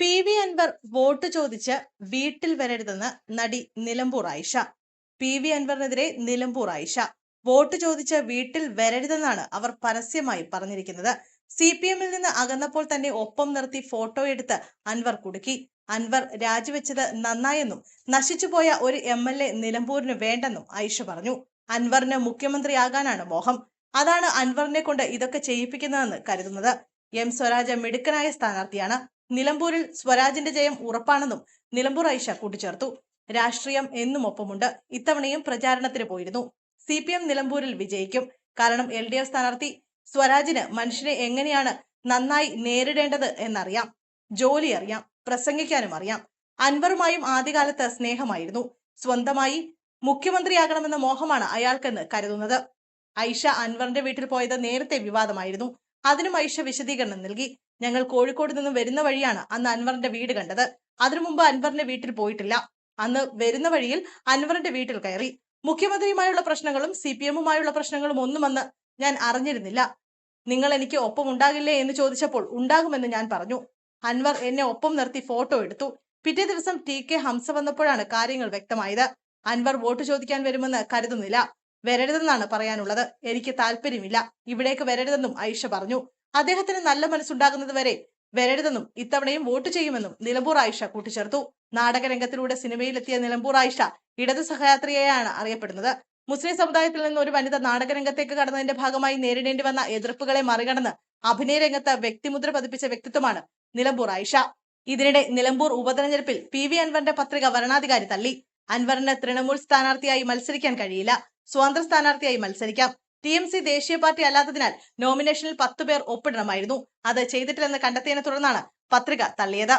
P V Anwar vote ചോദിച്ച് വീട്ടിൽ വരരുതെന്ന് നടി നിലമ്പൂർ ആയിഷ. പി വി അൻവറിനെതിരെ നിലമ്പൂർ ആയിഷ. വോട്ട് ചോദിച്ച് വീട്ടിൽ വരരുതെന്നാണ് അവർ പരസ്യമായി പറഞ്ഞിരിക്കുന്നത്. സി പി എമ്മിൽ നിന്ന് അകന്നപ്പോൾ തന്നെ ഒപ്പം നിർത്തി ഫോട്ടോ എടുത്ത് അൻവർ കുടുക്കി. അൻവർ രാജിവെച്ചത് നന്നായെന്നും നശിച്ചുപോയ ഒരു എം എൽ എ നിലമ്പൂരിന് വേണ്ടെന്നും ആയിഷ പറഞ്ഞു. അൻവറിന് മുഖ്യമന്ത്രിയാകാനാണ് മോഹം. അതാണ് അൻവറിനെ കൊണ്ട് ഇതൊക്കെ ചെയ്യിപ്പിക്കുന്നതെന്ന് കരുതുന്നത്. എം സ്വരാജ് മിടുക്കനായ സ്ഥാനാർത്ഥിയാണ്. നിലമ്പൂരിൽ സ്വരാജിന്റെ ജയം ഉറപ്പാണെന്നും നിലമ്പൂർ ഐഷ കൂട്ടിച്ചേർത്തു. രാഷ്ട്രീയം എന്നും ഒപ്പമുണ്ട് ഇത്തവണയും പ്രചാരണത്തിന് പോയിരുന്നു. സി പി എം നിലമ്പൂരിൽ വിജയിക്കും. കാരണം എൽ ഡി എഫ് സ്ഥാനാർത്ഥി സ്വരാജിന് മനുഷ്യനെ എങ്ങനെയാണ് നന്നായി നേരിടേണ്ടത് എന്നറിയാം. ജോലി അറിയാം. പ്രസംഗിക്കാനും അറിയാം. അൻവറുമായും ആദ്യകാലത്ത് സ്നേഹമായിരുന്നു. സ്വന്തമായി മുഖ്യമന്ത്രിയാകണമെന്ന മോഹമാണ് അയാൾക്കെന്ന് കരുതുന്നത്. ഐഷ അൻവറിന്റെ വീട്ടിൽ പോയത് നേരത്തെ വിവാദമായിരുന്നു. അതിനും ഐഷ വിശദീകരണം നൽകി. ഞങ്ങൾ കോഴിക്കോട് നിന്ന് വരുന്ന വഴിയാണ് അന്ന് അൻവറിന്റെ വീട് കണ്ടത്. അതിനു മുമ്പ് അൻവറിന്റെ വീട്ടിൽ പോയിട്ടില്ല. അന്ന് വരുന്ന വഴിയിൽ അൻവറിന്റെ വീട്ടിൽ കയറി. മുഖ്യമന്ത്രിയുമായുള്ള പ്രശ്നങ്ങളും സി പി എമ്മുമായുള്ള പ്രശ്നങ്ങളും ഒന്നും അന്ന് ഞാൻ അറിഞ്ഞിരുന്നില്ല. നിങ്ങൾ എനിക്ക് ഒപ്പം ഉണ്ടാകില്ലേ എന്ന് ചോദിച്ചപ്പോൾ ഉണ്ടാകുമെന്ന് ഞാൻ പറഞ്ഞു. അൻവർ എന്നെ ഒപ്പം നിർത്തി ഫോട്ടോ എടുത്തു. പിറ്റേ ദിവസം ടി കെ ഹംസ വന്നപ്പോഴാണ് കാര്യങ്ങൾ വ്യക്തമായത്. അൻവർ വോട്ട് ചോദിക്കാൻ വരുമെന്ന് കരുതുന്നില്ല. വരരുതെന്നാണ് പറയാനുള്ളത്. എനിക്ക് താല്പര്യമില്ല. ഇവിടേക്ക് വരരുതെന്നും ആയിഷ പറഞ്ഞു. അദ്ദേഹത്തിന് നല്ല മനസ്സുണ്ടാകുന്നത് വരെ വരരുതെന്നും ഇത്തവണയും വോട്ട് ചെയ്യുമെന്നും നിലമ്പൂർ ആയിഷ കൂട്ടിച്ചേർത്തു. നാടകരംഗത്തിലൂടെ സിനിമയിലെത്തിയ നിലമ്പൂർ ആയിഷ ഇടതു സഹയാത്രിയെയാണ് അറിയപ്പെടുന്നത്. മുസ്ലിം സമുദായത്തിൽ നിന്ന് ഒരു വനിത നാടകരംഗത്തേക്ക് കടന്നതിന്റെ ഭാഗമായി നേരിടേണ്ടി വന്ന എതിർപ്പുകളെ മറികടന്ന് അഭിനയ രംഗത്ത് വ്യക്തിമുദ്ര പതിപ്പിച്ച വ്യക്തിത്വമാണ് നിലമ്പൂർ ആയിഷ ഇതിനിടെ നിലമ്പൂർ ഉപതെരഞ്ഞെടുപ്പിൽ പി വി അൻവറിന്റെ പത്രിക വരണാധികാരി തള്ളി. അൻവറിന് തൃണമൂൽ സ്ഥാനാർത്ഥിയായി മത്സരിക്കാൻ കഴിയില്ല. സ്വതന്ത്ര സ്ഥാനാർത്ഥിയായി മത്സരിക്കാം. ടി എം സി ദേശീയ പാർട്ടി അല്ലാത്തതിനാൽ നോമിനേഷനിൽ പത്തു പേർ ഒപ്പിടണമായിരുന്നു. അത് ചെയ്തിട്ടില്ലെന്ന് കണ്ടെത്തിയതിനെ തുടർന്നാണ് പത്രിക തള്ളിയത്.